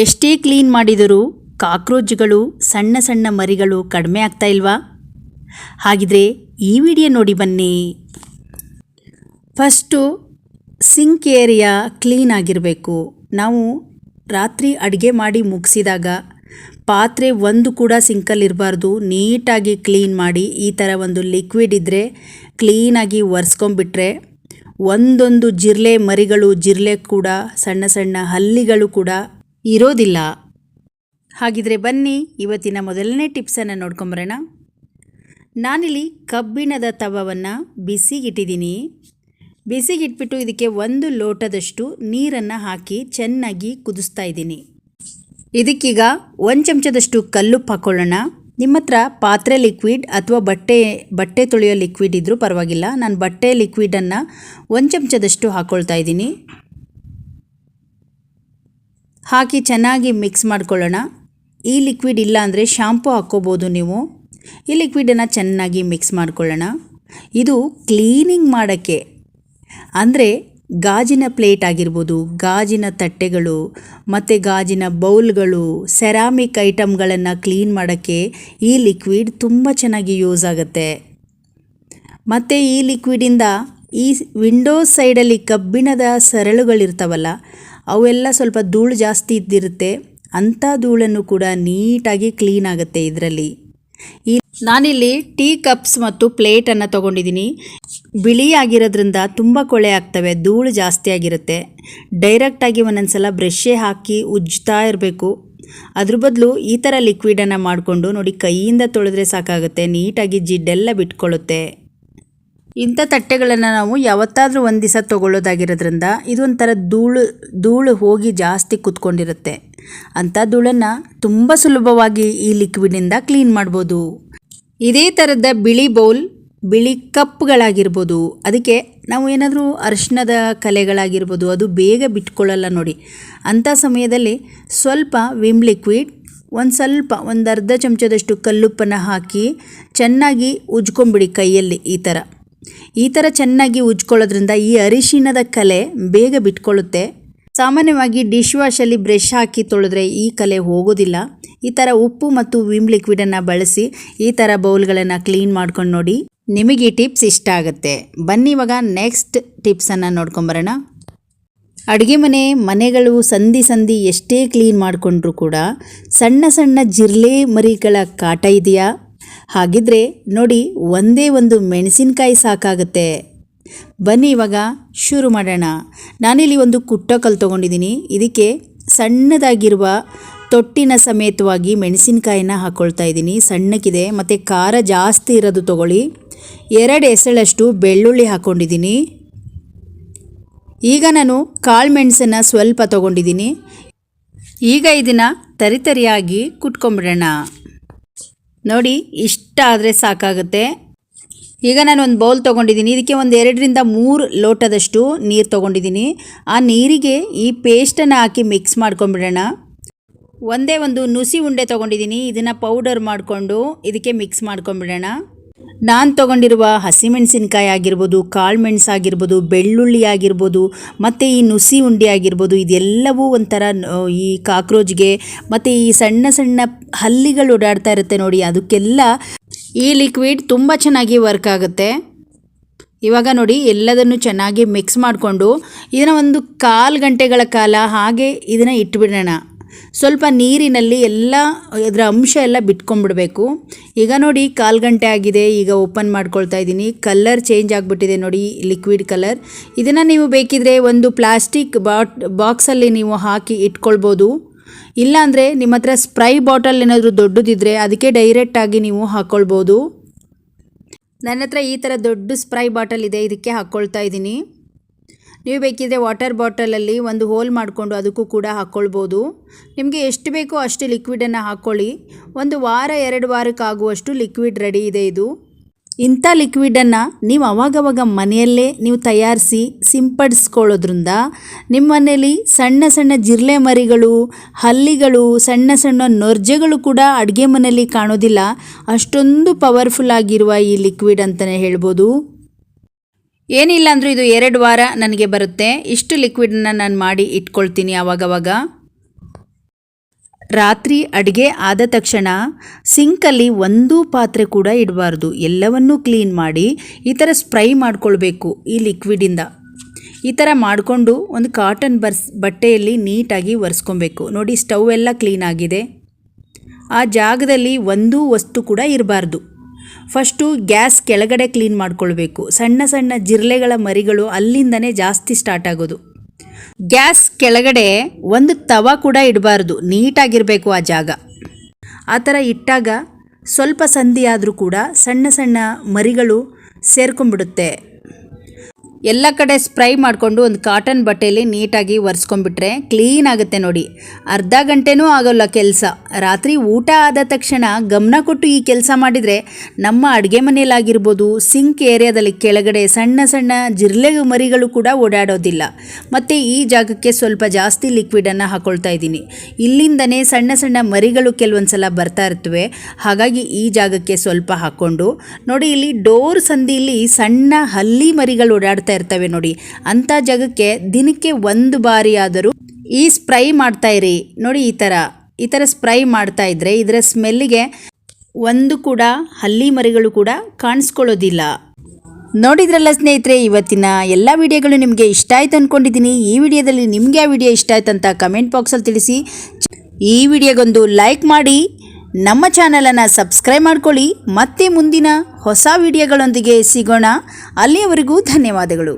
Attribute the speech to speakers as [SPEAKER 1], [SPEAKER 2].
[SPEAKER 1] ಎಷ್ಟೇ ಕ್ಲೀನ್ ಮಾಡಿದರೂ ಕಾಕ್ರೋಚ್ಗಳು, ಸಣ್ಣ ಸಣ್ಣ ಮರಿಗಳು ಕಡಿಮೆ ಆಗ್ತಾ ಇಲ್ವಾ? ಹಾಗಿದ್ರೆ ಈ ವಿಡಿಯೋ ನೋಡಿ ಬನ್ನಿ. ಫಸ್ಟು ಸಿಂಕ್ ಏರಿಯಾ ಕ್ಲೀನ್ ಆಗಿರಬೇಕು. ನಾವು ರಾತ್ರಿ ಅಡುಗೆ ಮಾಡಿ ಮುಗಿಸಿದಾಗ ಪಾತ್ರೆ ಒಂದು ಕೂಡ ಸಿಂಕಲ್ಲಿರಬಾರ್ದು. ನೀಟಾಗಿ ಕ್ಲೀನ್ ಮಾಡಿ ಈ ಥರ ಒಂದು ಲಿಕ್ವಿಡ್ ಇದ್ದರೆ ಕ್ಲೀನಾಗಿ ಒರೆಸ್ಕೊಂಬಿಟ್ರೆ ಒಂದೊಂದು ಜಿರ್ಲೆ ಮರಿಗಳು, ಜಿರ್ಲೆ ಕೂಡ, ಸಣ್ಣ ಸಣ್ಣ ಹಲ್ಲಿಗಳು ಕೂಡ ಇರೋದಿಲ್ಲ. ಹಾಗಿದ್ರೆ ಬನ್ನಿ, ಇವತ್ತಿನ ಮೊದಲನೇ ಟಿಪ್ಸನ್ನು ನೋಡ್ಕೊಂಬರೋಣ. ನಾನಿಲ್ಲಿ ಕಬ್ಬಿಣದ ತವವನ್ನು ಬಿಸಿಗಿಟ್ಟಿದ್ದೀನಿ. ಬಿಸಿಗಿಟ್ಬಿಟ್ಟು ಇದಕ್ಕೆ ಒಂದು ಲೋಟದಷ್ಟು ನೀರನ್ನು ಹಾಕಿ ಚೆನ್ನಾಗಿ ಕುದಿಸ್ತಾ ಇದ್ದೀನಿ. ಇದಕ್ಕೀಗ ಒಂದು ಚಮಚದಷ್ಟು ಕಲ್ಲುಪ್ಪು ಹಾಕ್ಕೊಳ್ಳೋಣ ನಿಮ್ಮ ಹತ್ರ ಪಾತ್ರೆ ಲಿಕ್ವಿಡ್ ಅಥವಾ ಬಟ್ಟೆ ಬಟ್ಟೆ ತೊಳೆಯೋ ಲಿಕ್ವಿಡ್ ಇದ್ದರೂ ಪರವಾಗಿಲ್ಲ. ನಾನು ಬಟ್ಟೆ ಲಿಕ್ವಿಡನ್ನು ಒಂದು ಚಮಚದಷ್ಟು ಹಾಕ್ಕೊಳ್ತಾ ಇದ್ದೀನಿ. ಹಾಕಿ ಚೆನ್ನಾಗಿ ಮಿಕ್ಸ್ ಮಾಡ್ಕೊಳ್ಳೋಣ. ಈ ಲಿಕ್ವಿಡ್ ಇಲ್ಲ ಅಂದರೆ ಶಾಂಪು ಹಾಕ್ಕೋಬೋದು ನೀವು. ಈ ಲಿಕ್ವಿಡನ್ನು ಚೆನ್ನಾಗಿ ಮಿಕ್ಸ್ ಮಾಡ್ಕೊಳ್ಳೋಣ. ಇದು ಕ್ಲೀನಿಂಗ್ ಮಾಡೋಕ್ಕೆ. ಅಂದರೆ ಗಾಜಿನ ಪ್ಲೇಟ್ ಆಗಿರ್ಬೋದು, ಗಾಜಿನ ತಟ್ಟೆಗಳು, ಮತ್ತು ಗಾಜಿನ ಬೌಲ್ಗಳು ಸೆರಾಮಿಕ್ ಐಟಮ್ಗಳನ್ನು ಕ್ಲೀನ್ ಮಾಡೋಕ್ಕೆ ಈ ಲಿಕ್ವಿಡ್ ತುಂಬ ಚೆನ್ನಾಗಿ ಯೂಸ್ ಆಗುತ್ತೆ. ಮತ್ತು ಈ ಲಿಕ್ವಿಡಿಂದ ಈ ವಿಂಡೋಸ್ ಸೈಡಲ್ಲಿ ಕಬ್ಬಿಣದ ಸರಳುಗಳಿರ್ತಾವಲ್ಲ ಅವೆಲ್ಲ ಸ್ವಲ್ಪ ಧೂಳು ಜಾಸ್ತಿ ಇದ್ದಿರುತ್ತೆ. ಅಂಥ ಧೂಳನ್ನು ಕೂಡ ನೀಟಾಗಿ ಕ್ಲೀನ್ ಆಗುತ್ತೆ ಇದರಲ್ಲಿ. ಈ ನಾನಿಲ್ಲಿ ಟೀ ಕಪ್ಸ್ ಮತ್ತು ಪ್ಲೇಟನ್ನು ತೊಗೊಂಡಿದ್ದೀನಿ. ಬಿಳಿ ಆಗಿರೋದ್ರಿಂದ ತುಂಬ ಕೊಳೆ ಆಗ್ತವೆ, ಧೂಳು ಜಾಸ್ತಿ ಆಗಿರುತ್ತೆ. ಡೈರೆಕ್ಟಾಗಿ ಒಂದೊಂದು ಸಲ ಬ್ರಷೇ ಹಾಕಿ ಉಜ್ಜ್ತಾ ಇರಬೇಕು. ಅದ್ರ ಬದಲು ಈ ಥರ ಲಿಕ್ವಿಡನ್ನು ಮಾಡಿಕೊಂಡು ನೋಡಿ ಕೈಯಿಂದ ತೊಳೆದ್ರೆ ಸಾಕಾಗುತ್ತೆ, ನೀಟಾಗಿ ಜಿಡ್ಡೆಲ್ಲ ಬಿಟ್ಕೊಳ್ಳುತ್ತೆ ಇಂಥ ತಟ್ಟೆಗಳನ್ನು ನಾವು ಯಾವತ್ತಾದರೂ ಒಂದು ದಿವಸ ತೊಗೊಳ್ಳೋದಾಗಿರೋದ್ರಿಂದ ಇದೊಂಥರ ಧೂಳು ಧೂಳು ಹೋಗಿ ಜಾಸ್ತಿ ಕುತ್ಕೊಂಡಿರುತ್ತೆ. ಅಂಥ ಧೂಳನ್ನು ತುಂಬ ಸುಲಭವಾಗಿ ಈ ಲಿಕ್ವಿಡಿಂದ ಕ್ಲೀನ್ ಮಾಡ್ಬೋದು. ಇದೇ ಥರದ ಬಿಳಿ ಬೌಲ್ ಬಿಳಿ ಕಪ್ಗಳಾಗಿರ್ಬೋದು. ಅದಕ್ಕೆ ನಾವು ಏನಾದರೂ ಅರಿಶಿಣದ ಕಲೆಗಳಾಗಿರ್ಬೋದು, ಅದು ಬೇಗ ಬಿಟ್ಕೊಳ್ಳಲ್ಲ ನೋಡಿ. ಅಂಥ ಸಮಯದಲ್ಲಿ ಸ್ವಲ್ಪ ವಿಮ್ ಲಿಕ್ವಿಡ್ ಒಂದು ಸ್ವಲ್ಪ, ಒಂದು ಅರ್ಧ ಚಮಚದಷ್ಟು ಕಲ್ಲುಪ್ಪನ್ನು ಹಾಕಿ ಚೆನ್ನಾಗಿ ಉಜ್ಕೊಂಬಿಡಿ ಕೈಯಲ್ಲಿ ಈ ಥರ. ಈ ಥರ ಚೆನ್ನಾಗಿ ಉಜ್ಕೊಳ್ಳೋದ್ರಿಂದ ಈ ಅರಿಶಿಣದ ಕಲೆ ಬೇಗ ಬಿಟ್ಕೊಳ್ಳುತ್ತೆ. ಸಾಮಾನ್ಯವಾಗಿ ಡಿಶ್ ವಾಶಲ್ಲಿ ಬ್ರಷ್ ಹಾಕಿ ತೊಳೆದ್ರೆ ಈ ಕಲೆ ಹೋಗೋದಿಲ್ಲ. ಈ ಥರ ಉಪ್ಪು ಮತ್ತು ವಿಮ್ ಲಿಕ್ವಿಡನ್ನು ಬಳಸಿ ಈ ಥರ ಬೌಲ್ಗಳನ್ನು ಕ್ಲೀನ್ ಮಾಡ್ಕೊಂಡು ನೋಡಿ ನಿಮಗೆ ಈ ಟಿಪ್ಸ್ ಇಷ್ಟ ಆಗುತ್ತೆ. ಬನ್ನಿ ಇವಾಗ ನೆಕ್ಸ್ಟ್ ಟಿಪ್ಸನ್ನು ನೋಡ್ಕೊಂಬರೋಣ ಅಡುಗೆ ಮನೆ, ಮನೆಗಳು ಸಂಧಿ ಸಂಧಿ ಎಷ್ಟೇ ಕ್ಲೀನ್ ಮಾಡಿಕೊಂಡ್ರೂ ಕೂಡ ಸಣ್ಣ ಸಣ್ಣ ಜಿರ್ಲೆ ಮರಿಗಳ ಕಾಟ ಇದೆಯಾ? ಹಾಗಿದ್ರೆ ನೋಡಿ ಒಂದೇ ಒಂದು ಮೆಣಸಿನಕಾಯಿ ಸಾಕಾಗುತ್ತೆ. ಬನ್ನಿ ಇವಾಗ ಶುರು ಮಾಡೋಣ. ನಾನಿಲ್ಲಿ ಒಂದು ಕುಟ್ಟ ಕಲ್ಲು ತೊಗೊಂಡಿದ್ದೀನಿ. ಇದಕ್ಕೆ ಸಣ್ಣದಾಗಿರುವ ತೊಟ್ಟಿನ ಸಮೇತವಾಗಿ ಮೆಣಸಿನಕಾಯಿನ ಹಾಕ್ಕೊಳ್ತಾ ಇದ್ದೀನಿ. ಸಣ್ಣಕ್ಕಿದೆ. ಮತ್ತು ಖಾರ ಜಾಸ್ತಿ ಇರೋದು ತೊಗೊಳ್ಳಿ. ಎರಡು ಎಸಳಷ್ಟು ಬೆಳ್ಳುಳ್ಳಿ ಹಾಕ್ಕೊಂಡಿದ್ದೀನಿ ಈಗ ನಾನು ಕಾಳು ಮೆಣಸನ್ನು ಸ್ವಲ್ಪ ತೊಗೊಂಡಿದ್ದೀನಿ. ಈಗ ಇದನ್ನು ತರಿತರಿಯಾಗಿ ಕುಟ್ಕೊಂಬಿಡೋಣ. ನೋಡಿ, ಇಷ್ಟ ಆದರೆ ಸಾಕಾಗುತ್ತೆ. ಈಗ ನಾನು ಒಂದು ಬೌಲ್ ತೊಗೊಂಡಿದ್ದೀನಿ ಇದಕ್ಕೆ ಒಂದು ಎರಡರಿಂದ ಮೂರು ಲೋಟದಷ್ಟು ನೀರು ತೊಗೊಂಡಿದ್ದೀನಿ ಆ ನೀರಿಗೆ ಈ ಪೇಸ್ಟನ್ನು ಹಾಕಿ ಮಿಕ್ಸ್ ಮಾಡ್ಕೊಂಬಿಡೋಣ ಒಂದೇ ಒಂದು ನುಸಿ ಉಂಡೆ ತೊಗೊಂಡಿದ್ದೀನಿ ಇದನ್ನು ಪೌಡರ್ ಮಾಡಿಕೊಂಡು ಇದಕ್ಕೆ ಮಿಕ್ಸ್ ಮಾಡ್ಕೊಂಬಿಡೋಣ ನಾನು ತೊಗೊಂಡಿರುವ ಹಸಿಮೆಣಸಿನ್ಕಾಯಿ ಆಗಿರ್ಬೋದು, ಕಾಳು ಮೆಣಸು ಆಗಿರ್ಬೋದು, ಬೆಳ್ಳುಳ್ಳಿ ಆಗಿರ್ಬೋದು, ಮತ್ತು ಈ ನುಸಿ ಉಂಡೆ ಆಗಿರ್ಬೋದು, ಇದೆಲ್ಲವೂ ಒಂಥರ ಈ ಕಾಕ್ರೋಚ್ಗೆ ಮತ್ತು ಈ ಸಣ್ಣ ಸಣ್ಣ ಹಲ್ಲಿಗಳು ಓಡಾಡ್ತಾ ಇರುತ್ತೆ ನೋಡಿ, ಅದಕ್ಕೆಲ್ಲ ಈ ಲಿಕ್ವಿಡ್ ತುಂಬ ಚೆನ್ನಾಗಿ ವರ್ಕ್ ಆಗುತ್ತೆ. ಇವಾಗ ನೋಡಿ, ಎಲ್ಲದನ್ನು ಚೆನ್ನಾಗಿ ಮಿಕ್ಸ್ ಮಾಡಿಕೊಂಡು, ಇದನ್ನು ಒಂದು ಕಾಲು ಗಂಟೆಗಳ ಕಾಲ ಹಾಗೆ ಇದನ್ನು ಇಟ್ಬಿಡೋಣ. ಸ್ವಲ್ಪ ನೀರಿನಲ್ಲಿ ಎಲ್ಲ ಇದರ ಅಂಶ ಎಲ್ಲ ಬಿಟ್ಕೊಂಡ್ಬಿಡ್ಬೇಕು. ಈಗ ನೋಡಿ ಕಾಲು ಗಂಟೆ ಆಗಿದೆ, ಈಗ ಓಪನ್ ಮಾಡ್ಕೊಳ್ತಾ ಇದ್ದೀನಿ. ಕಲರ್ ಚೇಂಜ್ ಆಗಿಬಿಟ್ಟಿದೆ ನೋಡಿ, ಲಿಕ್ವಿಡ್ ಕಲರ್. ಇದನ್ನು ನೀವು ಬೇಕಿದ್ರೆ ಒಂದು ಪ್ಲಾಸ್ಟಿಕ್ ಬಾಟ್, ಬಾಕ್ಸಲ್ಲಿ ನೀವು ಹಾಕಿ ಇಟ್ಕೊಳ್ಬೋದು. ಇಲ್ಲಾಂದರೆ ನಿಮ್ಮ ಹತ್ರ ಸ್ಪ್ರೈ ಬಾಟಲ್ ಏನಾದರೂ ದೊಡ್ಡದಿದ್ದರೆ ಅದಕ್ಕೆ ಡೈರೆಕ್ಟಾಗಿ ನೀವು ಹಾಕ್ಕೊಳ್ಬೋದು ನನ್ನ ಹತ್ರ ಈ ಥರ ದೊಡ್ಡ ಸ್ಪ್ರೈ ಬಾಟಲ್ ಇದೆ, ಇದಕ್ಕೆ ಹಾಕ್ಕೊಳ್ತಾ ಇದ್ದೀನಿ. ನೀವು ಬೇಕಿದ್ರೆ ವಾಟರ್ ಬಾಟಲಲ್ಲಿ ಒಂದು ಹೋಲ್ ಮಾಡಿಕೊಂಡು ಅದಕ್ಕೂ ಕೂಡ ಹಾಕ್ಕೊಳ್ಬೋದು. ನಿಮಗೆ ಎಷ್ಟು ಬೇಕೋ ಅಷ್ಟು ಲಿಕ್ವಿಡನ್ನು ಹಾಕ್ಕೊಳ್ಳಿ. ಒಂದು ವಾರ, ಎರಡು ವಾರಕ್ಕಾಗುವಷ್ಟು ಲಿಕ್ವಿಡ್ ರೆಡಿ ಇದೆ ಇದು. ಇಂಥ ಲಿಕ್ವಿಡನ್ನು ನೀವು ಅವಾಗವಾಗ ಮನೆಯಲ್ಲೇ ನೀವು ತಯಾರಿಸಿ ಸಿಂಪಡಿಸ್ಕೊಳ್ಳೋದ್ರಿಂದ ನಿಮ್ಮ ಮನೆಯಲ್ಲಿ ಸಣ್ಣ ಸಣ್ಣ ಜಿರ್ಲೆ ಮರಿಗಳು, ಹಲ್ಲಿಗಳು, ಸಣ್ಣ ಸಣ್ಣ ನೊರ್ಜೆಗಳು ಕೂಡ ಅಡುಗೆ ಮನೆಯಲ್ಲಿ ಕಾಣೋದಿಲ್ಲ. ಅಷ್ಟೊಂದು ಪವರ್ಫುಲ್ ಆಗಿರುವ ಈ ಲಿಕ್ವಿಡ್ ಅಂತಲೇ ಹೇಳ್ಬೋದು. ಏನಿಲ್ಲ ಅಂದರೂ ಇದು ಎರಡು ವಾರ ನನಗೆ ಬರುತ್ತೆ. ಇಷ್ಟು ಲಿಕ್ವಿಡನ್ನ ನಾನು ಮಾಡಿ ಇಟ್ಕೊಳ್ತೀನಿ ಆವಾಗವಾಗ. ರಾತ್ರಿ ಅಡುಗೆ ಆದ ತಕ್ಷಣ ಸಿಂಕಲ್ಲಿ ಒಂದೂ ಪಾತ್ರೆ ಕೂಡ ಇಡಬಾರ್ದು. ಎಲ್ಲವನ್ನೂ ಕ್ಲೀನ್ ಮಾಡಿ ಈ ಥರ ಸ್ಪ್ರೈ ಮಾಡ್ಕೊಳ್ಬೇಕು ಈ ಲಿಕ್ವಿಡಿಂದ ಈ ಥರ ಮಾಡಿಕೊಂಡು ಒಂದು ಕಾಟನ್ ಬರ್ಸ್ ಬಟ್ಟೆಯಲ್ಲಿ ನೀಟಾಗಿ ಒರೆಸ್ಕೊಬೇಕು. ನೋಡಿ ಸ್ಟವ್ ಎಲ್ಲ ಕ್ಲೀನ್ ಆಗಿದೆ. ಆ ಜಾಗದಲ್ಲಿ ಒಂದೂ ವಸ್ತು ಕೂಡ ಇರಬಾರ್ದು. ಫಸ್ಟು ಗ್ಯಾಸ್ ಕೆಳಗಡೆ ಕ್ಲೀನ್ ಮಾಡ್ಕೊಳ್ಬೇಕು. ಸಣ್ಣ ಸಣ್ಣ ಜಿರಳೆಗಳ ಮರಿಗಳು ಅಲ್ಲಿಂದನೇ ಜಾಸ್ತಿ ಸ್ಟಾರ್ಟ್ ಆಗೋದು. ಗ್ಯಾಸ್ ಕೆಳಗಡೆ ಒಂದು ತವ ಕೂಡ ಇಡಬಾರ್ದು. ನೀಟಾಗಿರಬೇಕು ಆ ಜಾಗ. ಆ ಥರ ಇಟ್ಟಾಗ ಸ್ವಲ್ಪ ಸಂಧಿ ಕೂಡ ಸಣ್ಣ ಸಣ್ಣ ಮರಿಗಳು ಸೇರ್ಕೊಂಡ್ಬಿಡುತ್ತೆ. ಎಲ್ಲ ಕಡೆ ಸ್ಪ್ರೈ ಮಾಡಿಕೊಂಡು ಒಂದು ಕಾಟನ್ ಬಟ್ಟೆಯಲ್ಲಿ ನೀಟಾಗಿ ಒರೆಸ್ಕೊಂಡ್ಬಿಟ್ರೆ ಕ್ಲೀನ್ ಆಗುತ್ತೆ ನೋಡಿ. ಅರ್ಧ ಗಂಟೆನೂ ಆಗೋಲ್ಲ ಕೆಲಸ. ರಾತ್ರಿ ಊಟ ಆದ ತಕ್ಷಣ ಗಮನ ಕೊಟ್ಟು ಈ ಕೆಲಸ ಮಾಡಿದರೆ ನಮ್ಮ ಅಡುಗೆ ಮನೆಯಲ್ಲಾಗಿರ್ಬೋದು ಸಿಂಕ್ ಏರಿಯಾದಲ್ಲಿ ಕೆಳಗಡೆ ಸಣ್ಣ ಸಣ್ಣ ಜಿರ್ಲೆ ಮರಿಗಳು ಕೂಡ ಓಡಾಡೋದಿಲ್ಲ. ಮತ್ತು ಈ ಜಾಗಕ್ಕೆ ಸ್ವಲ್ಪ ಜಾಸ್ತಿ ಲಿಕ್ವಿಡನ್ನು ಹಾಕೊಳ್ತಾ ಇದ್ದೀನಿ. ಇಲ್ಲಿಂದನೇ ಸಣ್ಣ ಸಣ್ಣ ಮರಿಗಳು ಕೆಲವೊಂದು ಸಲ ಬರ್ತಾ ಇರ್ತವೆ. ಹಾಗಾಗಿ ಈ ಜಾಗಕ್ಕೆ ಸ್ವಲ್ಪ ಹಾಕ್ಕೊಂಡು ನೋಡಿ, ಇಲ್ಲಿ ಡೋರ್ ಸಂದಿಯಲ್ಲಿ ಸಣ್ಣ ಹಲ್ಲಿ ಮರಿಗಳು ಓಡಾಡ್ತಾ ಇರ್ತವೆ ನೋಡಿ. ಅಂತ ಜಾಗಕ್ಕೆ ದಿನಕ್ಕೆ ಒಂದು ಬಾರಿ ಆದರೂ ಈ ಸ್ಪ್ರೈ ಮಾಡ್ತಾ ಇರಿ. ನೋಡಿ ಈ ಥರ. ಈ ಥರ ಸ್ಪ್ರೈ ಮಾಡ್ತಾ ಇದ್ರೆ ಇದರ ಸ್ಮೆಲ್ಲಿಗೆ ಒಂದು ಕೂಡ ಹಲ್ಲಿ ಮರಿಗಳು ಕೂಡ ಕಾಣಿಸ್ಕೊಳ್ಳೋದಿಲ್ಲ. ನೋಡಿದ್ರಲ್ಲ ಸ್ನೇಹಿತರೆ, ಇವತ್ತಿನ ಎಲ್ಲ ವಿಡಿಯೋಗಳು ನಿಮಗೆ ಇಷ್ಟ ಆಯ್ತು ಅಂದ್ಕೊಂಡಿದ್ದೀನಿ ಈ ವಿಡಿಯೋದಲ್ಲಿ ನಿಮಗೆ ಆ ವಿಡಿಯೋ ಇಷ್ಟ ಆಯ್ತು ಅಂತ ಕಮೆಂಟ್ ಬಾಕ್ಸಲ್ಲಿ ತಿಳಿಸಿ. ಈ ವಿಡಿಯೋಗೊಂದು ಲೈಕ್ ಮಾಡಿ. ನಮ್ಮ ಚಾನಲನ್ನು ಸಬ್ಸ್ಕ್ರೈಬ್ ಮಾಡ್ಕೊಳ್ಳಿ. ಮತ್ತೆ ಮುಂದಿನ ಹೊಸ ವಿಡಿಯೋಗಳೊಂದಿಗೆ ಸಿಗೋಣ. ಅಲ್ಲಿಯವರೆಗೂ ಧನ್ಯವಾದಗಳು.